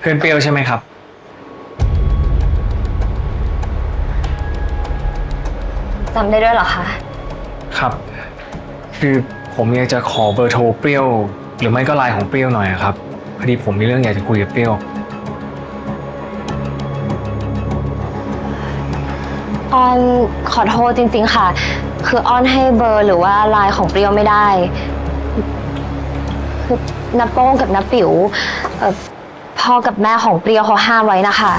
เพื่อนเปรี้ยวใช่ไหมครับ จำได้ด้วยเหรอคะ ครับ คือผมอยากจะขอเบอร์โทรเปรี้ยว หรือไม่ก็ไลน์ของเปรี้ยวหน่อยอะครับพอดีผมมีเรื่องอยากจะคุยกับเปรี้ยว ออนขอโทษจริง ๆ ค่ะ คืออ้อนให้เบอร์หรือว่าไลน์ของเปรี้ยวไม่ได้ คือนับโป้งกับนับปิ๋วเอ่อ พ่อกับแม่ของเปรี้ยวเขาห้ามไว้นะคะ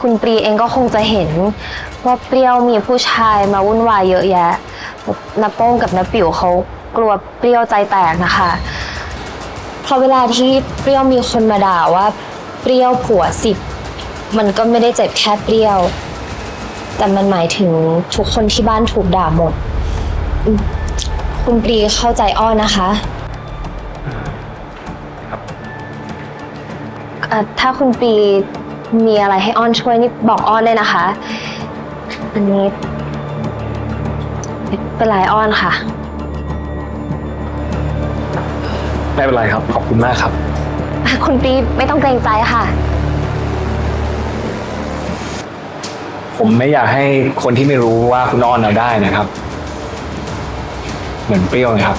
คุณปรีเองก็คงจะเห็น ว่าเปรี้ยวมีผู้ชายมาวุ่นวายเยอะแยะนับโป้งกับนับปิ๋วเขากลัวเปรี้ยวใจแตกนะคะเพราะเวลาที่เปรี้ยวมีคนมาด่าว่าเปรี้ยวผัวสิบมันก็ไม่ได้เจ็บแค่เปรี้ยว แต่มันหมายถึงทุกคนที่บ้านถูกด่าหมด คุณปรีเข้าใจอ้อนนะคะ เอ่อถ้าคุณปรีมีอะไรให้อ้อนช่วยนี่บอกอ้อนเลยนะคะ อันนี้เป็นไรอ้อนค่ะ ไม่เป็นไรครับ ขอบคุณมากครับ คุณปรีไม่ต้องเกรงใจค่ะ ผมไม่อยากให้คนที่ไม่รู้ว่าคุณอ้อนเอาได้นะครับ เหมือนเปรี้ยวนะครับ